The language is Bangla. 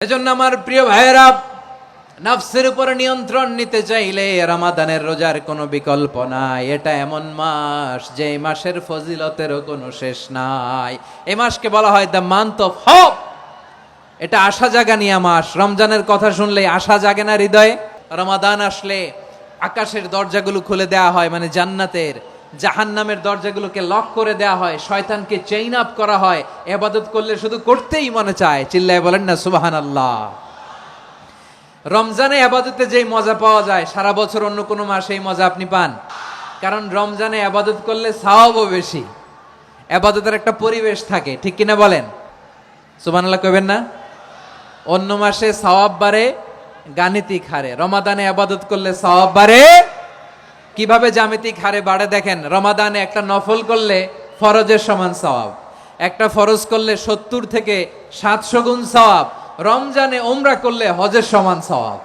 এজন্য আমার প্রিয় ভাইয়েরা, নফসের উপরে নিয়ন্ত্রণ নিতে চাইলে রামাদানের রোজার কোনো বিকল্প নাই। এটা এমন মাস যে মাসের ফজিলতেরও কোনো শেষ নাই। এই মাসকে বলা হয় দ্য মান্থ অফ হোপ এটা আশা জাগানিয়া মাস। রমজানের কথা শুনলে আশা জাগে না হৃদয়ে। রমাদান আসলে আকাশের দরজাগুলো খুলে দেওয়া হয় মানে জান্নাতের জাহান্নামের দরজাগুলোকে লক করে দেওয়া হয়, শয়তানকে চেইন আপ করা হয়, এবাদত করলে শুধু করতেই মনে চায়, চিল্লায় বলেন না সুবাহান আল্লাহ রমজানে আবাদতে যেই মজা পাওয়া যায়, সারা বছর অন্য কোনো মাসে এই মজা আপনি পান। কারণ রমজানে আবাদত করলে সাওয়াবও বেশি। আবাদতের একটা পরিবেশ থাকে, ঠিক কিনা বলেন? সুবহানাল্লাহ কইবেন না? অন্য মাসে সওয়াব বাড়ে, গাণিতিক হারে। রমাদানে আবাদত করলে সওয়াব বাড়ে কীভাবে জামিতিক হারে বাড়ে দেখেন, রমাদানে একটা নফল করলে ফরজের সমান সওয়াব। একটা ফরজ করলে সত্তর থেকে সাতশো গুণ সওয়াব। রমজানে ওমরা করলে হজের সমান সওয়াব।